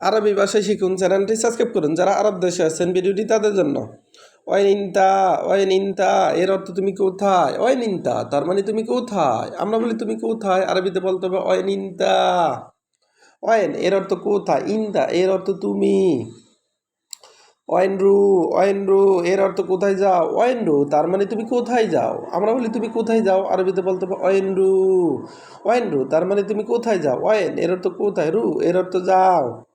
আরবি ভাষায় শিখুন, চ্যানেলটি সাবস্ক্রাইব করুন। যারা আরব দেশে আছেন, ভিডিওটি তাদের জন্য। ওয়েন ইনতা ওয়েন ইনতা এর অর্থ তুমি কোথায়? ওয়েন ইনতা তার মানে তুমি কোথায়? আমরা বলি তুমি কোথায়? আরবিতে বলতে হবে ওয়েন ইনতা ওয়েন, এর অর্থ কোথায়? ইনতা, এর অর্থ তুমি। ওয়েন রু ওয়েন রু, এর অর্থ কোথায় যাও? ওয়েন রু, তার মানে তুমি কোথায় যাও? আমরা বলি তুমি কোথায় যাও? আরবিতে বলতে হবে, ওয়েন রু। ওয়েন রু, তার মানে তুমি কোথায় যাও? ওয়েন, এর অর্থ কোথায়? রু, এর অর্থ যাও।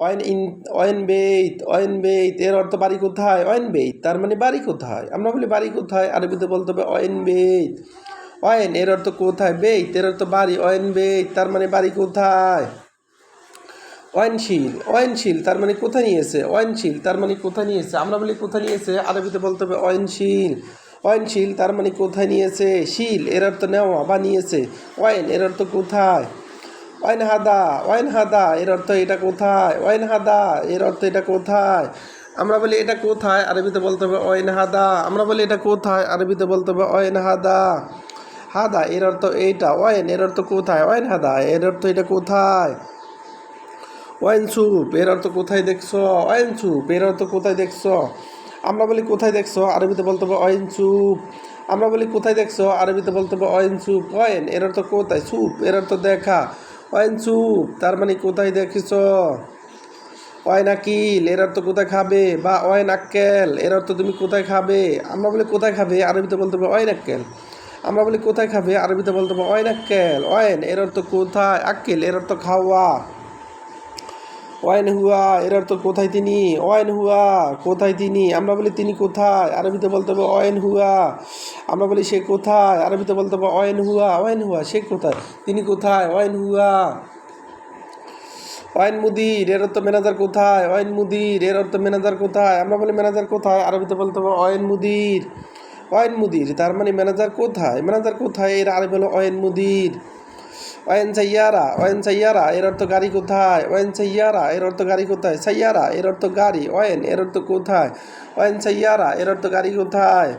ওয়েন ইন, অয়েন বেইত অয়েন বেইত, এর অর্থ বাড়ি কোথায়? অয়েন বেইত, তার মানে বাড়ি কোথায়? আমরা বলি বাড়ি কোথায়, আরবিতে বলতে হবে অয়েন বেইত। অয়েন, এর অর্থ কোথায়? বেইত, এর অর্থ বাড়ি। অয়েন বেইত, তার মানে বাড়ি কোথায়? অয়নশীল অয়নশীল, তার মানে কোথায় নিয়েছে অয়নশীল, তার মানে কোথায় নিয়েছে আমরা বলি কোথায় নিয়েছে আরবিতে বলতে হবে অয়নশীল। অয়নশীল, তার মানে কোথায় নিয়েছে শীল, এর অর্থ নেওয়া বা নিয়েছে অয়েন, এর অর্থ কোথায়? ওয়াইন হাদা ওয়াইন হাদা এর অর্থ এটা কোথায়? ওয়াইন হাদা এর অর্থ এটা কোথায়? আমরা বলি এটা কোথায়? আরবিতে বলতে হবে ওয়াইন হাদা আমরা বলি এটা কোথায়? আরবিতে বলতে হবে ওয়াইন হাদা হাদা এর অর্থ এইটা। ওয়াইন, এর অর্থ কোথায়? ওয়াইন হাদা এর অর্থ এটা কোথায়? ওয়াইন স্যুপ এর অর্থ কোথায় দেখছ? ওয়াইন স্যুপ এর অর্থ কোথায় দেখছ? আমরা বলি কোথায় দেখছ? আরবিতে বলতে হবে ওয়াইন স্যুপ আমরা বলি কোথায় দেখছ? আরবিতে বলতে হবে ওয়াইন স্যুপ ওয়াইন, এর অর্থ কোথায়? স্যুপ এর অর্থ দেখা। স্যুপ তার মানে কোথায় দেখিস অয়েন আকিল, এর অর্থ কোথায় খাবে? বা অয়েন আক্কেল, এর অর্থ তুমি কোথায় খাবে? আমরা বলি কোথায় খাবে, আরবিতে বলতে হবে অয়ন আক্কেল। আমরা বলি কোথায় খাবে, আরবিতে বলতে হবে অয়ন আক্কেল। অয়ন এর অর্থ কোথায়? আক্কেল এর অর্থ খাওয়া। ওয়াইন হুয়া এর অর্থ কোথায় তিনি? ওয়াইন হুয়া কোথায় তিনি? আমরা বলি, তিনি কোথায়? আরবিতে বলতে হবে ওয়াইন হুয়া আমরা বলি, সে কোথায়? আরবিতে বলতে হবে ওয়াইন হুয়া ওয়াইন হুয়া সে কোথায়? তিনি কোথায়? ওয়াইন হুয়া ওয়াইন মুদির এর অর্থ ম্যানেজার কোথায়? ওয়াইন মুদির এর অর্থ ম্যানেজার কোথায়? আমরা বলি, ম্যানেজার কোথায়? আরবিতে বলতে হবে ওয়াইন মুদির ওয়াইন মুদির তার মানে ম্যানেজার কোথায়? ম্যানেজার কোথায়? এর আরবি হলো ওয়াইন মুদির ওয়াইন সাইয়ারা ওয়াইন সাইয়ারা, এর অর্থ গাড়ি কোথায়? ওয়াইন সাইয়ারা, এর অর্থ গাড়ি কোথায়? সাইয়ারা, এর অর্থ গাড়ি। ওয়াইন এর অর্থ কোথায়? ওয়াইন সাইয়ারা, এর অর্থ গাড়ি কোথায়?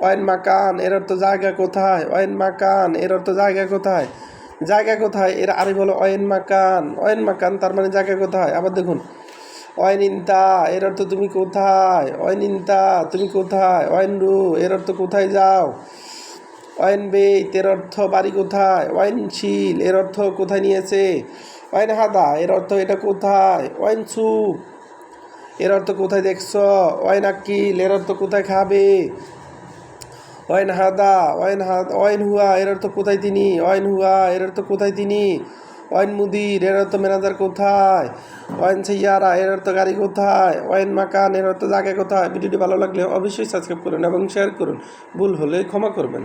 ওয়াইন মাকান, এর অর্থ জায়গা কোথায়? ওয়াইন মাকান, এর অর্থ জায়গা কোথায়? জায়গা কোথায়? এর আরবি হলো ওয়াইন মাকান। ওয়াইন মাকান, তার মানে জায়গা কোথায়? আবার দেখুন। ওয়াইন ইনতা, এর অর্থ তুমি কোথায়? ওয়াইন ইনতা, তুমি কোথায়? ওয়াইন রু, এর অর্থ কোথায় যাও? ওয়াইন বেইত এর অর্থ বাড়ি কোথায় ওয়াইন শিল এর অর্থ কোথায় নিয়েছে ওয়াইন হাদা এর অর্থ এটা কোথায় ওয়াইন স্যুপ এর অর্থ কোথায় দেখছ ওয়াইন আকিল এর অর্থ কোথায় খাবে ওয়াইন হাদা ওয়াইন হাদ ওয়াইন হুয়া এর অর্থ কোথায় তিনি ওয়াইন হুয়া এর অর্থ কোথায় তিনি ওয়াইন মুদির এর অর্থ ম্যানেজার কোথায় ওয়াইন সাইয়ারা এর অর্থ গাড়ি কোথায় ওয়াইন মাকান এর অর্থ জায়গা কোথায় ভিডিওটি ভালো লাগলে অবশ্যই সাবস্ক্রাইব করুন এবং শেয়ার করুন ভুল হলে ক্ষমা করবেন